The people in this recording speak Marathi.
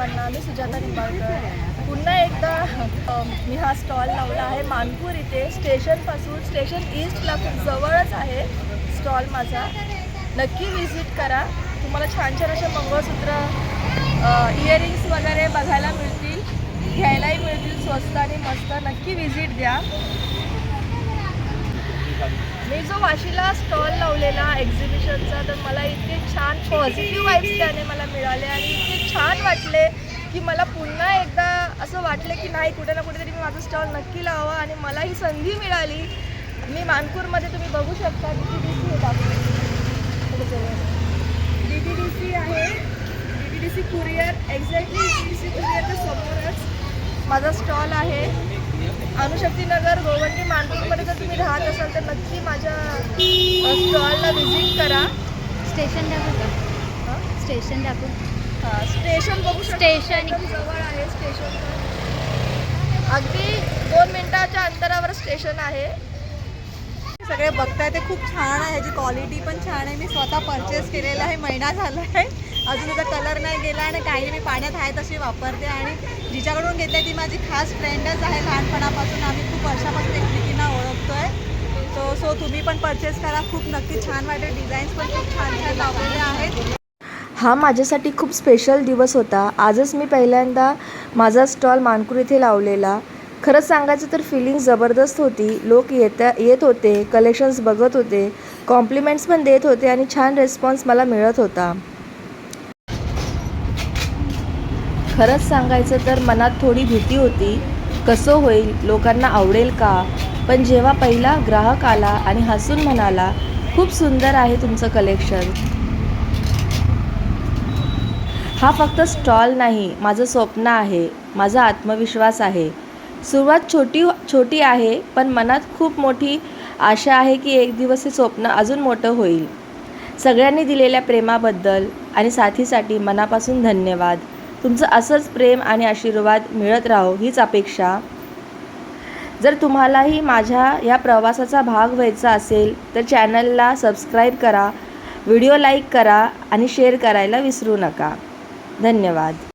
सर्वांना मी सुजाता निंबाळकर. पुन्हा एकदा मी हा स्टॉल लावला आहे मानपूर इथे. स्टेशनपासून स्टेशन ईस्टला खूप जवळच आहे स्टॉल माझा. नक्की व्हिजिट करा. तुम्हाला छान छान असे मंगळसूत्र इयरिंग्स वगैरे बघायला मिळतील घ्यायलाही मिळतील स्वस्त आणि मस्त. नक्की व्हिजिट द्या. जो वाशीला स्टॉल लावलेला एक्झिबिशनचा तर मला इतके छान पॉझिटिव्ह वाईब्स त्याने मला मिळाले आणि इतके छान वाटले की मला पुन्हा एकदा असं वाटलं की नाही कुठे ना कुठेतरी मी माझा स्टॉल नक्की लावा आणि मला ही संधी मिळाली. मी मानपूरमध्ये तुम्ही बघू शकता D T D C D T D C आहे. D T D C courier exactly D T D C कुरिअरच्या समोरच माझा स्टॉल आहे. अणुशक्तीनगर गोवंडी मानपूरमध्ये जर तुम्ही राहत असाल तर नक्की माझ्या स्टॉलला व्हिजिट करा. स्टेशन दाखवू का? हं? स्टेशन दाखवू. हा, स्टेशन बघू स्टेशन. जवळ आहे स्टेशन. अगदी दोन मिनिटाच्या अंतरावर स्टेशन आहे. सगळे बघताय ते खूप छान आहे ह्याची क्वालिटी पण छान आहे. मी स्वतः परचेस केलेला आहे महिना झाला आहे अजून तिचा कलर नाही गेला आणि काही मी पाण्यात आहे तशी वापरते आणि जिच्याकडून घेतली ती माझी खास फ्रेंडच आहे. लहानपणापासून आम्ही खूप वर्षापासून एकमेकींना ओळखतो आहे सो सो तुम्ही पण परचेस करा. खूप नक्की छान वाटेल. डिझाईन्स पण खूप छान छान लावलेले आहेत. हा माझ्यासाठी खूप स्पेशल दिवस होता. आजच मी पहिल्यांदा माझा स्टॉल मानकूर इथे लावलेला. खरंच सांगायचं तर फिलिंग जबरदस्त होती. लोक येत्या येत होते कलेक्शन्स बघत होते. कॉम्प्लिमेंट्स पण देत होते आणि छान रेस्पॉन्स मला मिळत होता. खरंच सांगायचं तर मनात थोडी भीती होती कसं होईल लोकांना आवडेल का? पण जेव्हा पहिला ग्राहक आला आणि हसून म्हणाला खूप सुंदर आहे तुमचं कलेक्शन हा फक्त स्टॉल नाही माझं स्वप्न आहे माझा आत्मविश्वास आहे. सुरुवात छोटी छोटी आहे पण मनात खूप मोठी आशा आहे की एक दिवस हे स्वप्न अजून मोठं होईल. सगळ्यांनी दिलेल्या प्रेमाबद्दल आणि साथीसाठी मनापासून धन्यवाद. तुमचं असंच प्रेम आणि आशीर्वाद मिळत राहो हीच अपेक्षा. जर तुम्हालाही माझ्या या प्रवासाचा भाग व्हायचा असेल तर चॅनलला सबस्क्राईब करा व्हिडिओ लाईक करा आणि शेअर करायला विसरू नका. धन्यवाद.